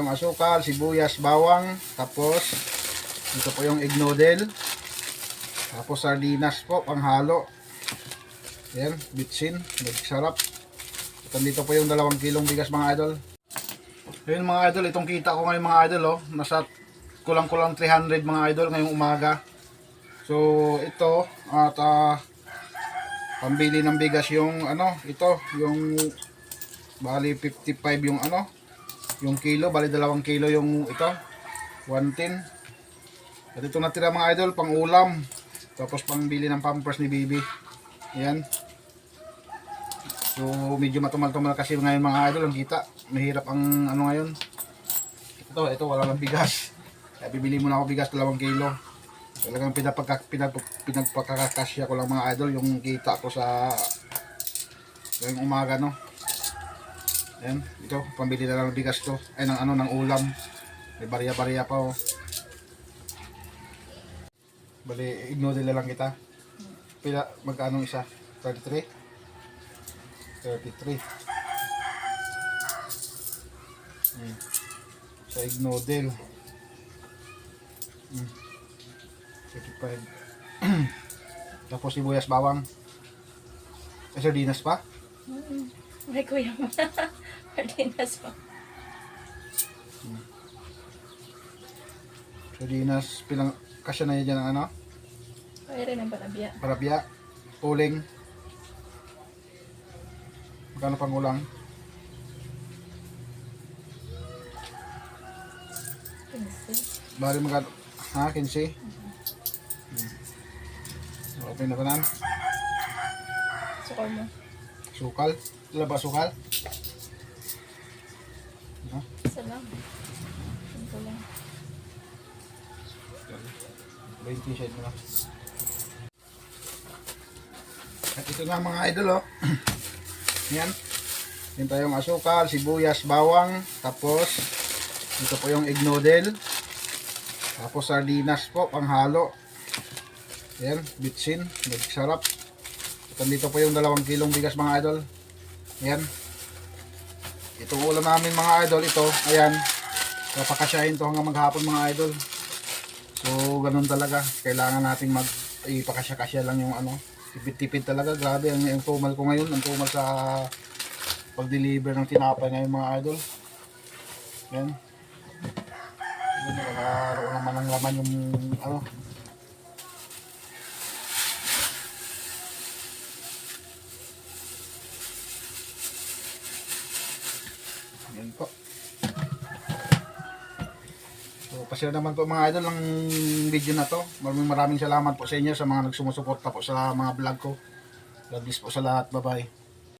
Yung asukal, sibuyas, bawang, tapos ito po yung egg noodle. Tapos sardinas po, panghalo. Yan, bitsin, nagsarap. At dito po yung dalawang kilong bigas mga idol. Ayun mga idol, itong kita ko ngayon mga idol, oh, nasa kulang-kulang 300 mga idol ngayong umaga. So ito, at ah, pambili ng bigas yung ano, ito, yung bali 55 yung ano, yung kilo, bali dalawang kilo yung ito, 110. At ito natira mga idol, pang ulam. Tapos pang bili ng pampers ni Bibi. Ayan. So medyo matumal-tumal kasi ngayon mga idol ang kita. Mahirap ang ano ngayon. Ito, ito wala lang bigas. Kaya bibili muna ako bigas dalawang kilo. Talagang pinapagka, pinag, pinagpagkakasya ko lang mga idol yung kita ko sa ngayong umaga no. Ayan, ito, pambili na lang ng bigas to. Ay, ng ano, ng ulam. May barya-barya pa, oh. Bali, ignore na lang kita. Pila, magkano isa? 33? 33. Hmm. Sa ignodel. Hmm. 35. Tapos sibuyas bawang. Eh, sardinas pa? May kuya mo. Martinas mo. Sardinas, pilang, kasya na yan dyan ang ano? Kaya rin ang panabya. Parabya, uling. Magkano pang ulang? Pinsi. Bali magkano? Ha, 15? Hmm. Okay na tanan? Sukor mo. Sukal? Wala ba sukal? Ha? Isa lang. Ito lang. 20 shade mo na. At ito na mga idol oh. Yan. Yan tayong asukal, sibuyas, bawang. Tapos, ito po yung egg noodle. Tapos sardinas po, panghalo. Yan, bitsin, nagsarap. At dito po yung dalawang kilong bigas mga idol. Yan. Itong ulam namin mga idol, ito, ayan. Papakasyahin to hanggang maghapon mga idol. So, ganun talaga. Kailangan nating mag ipakasya-kasya lang yung ano. Tipid-tipid talaga. Grabe ang, ang tumal ko ngayon. Ang tumal sa pag-deliver ng tinapay ngayon mga idol. Yan. Yan, nakakaroon naman ng laman yung ano. Yan po. So, pasira naman po mga idol ang video na to. Maraming maraming salamat po sa inyo sa mga nagsumusuporta po sa mga vlog ko. God bless po sa lahat. Bye-bye.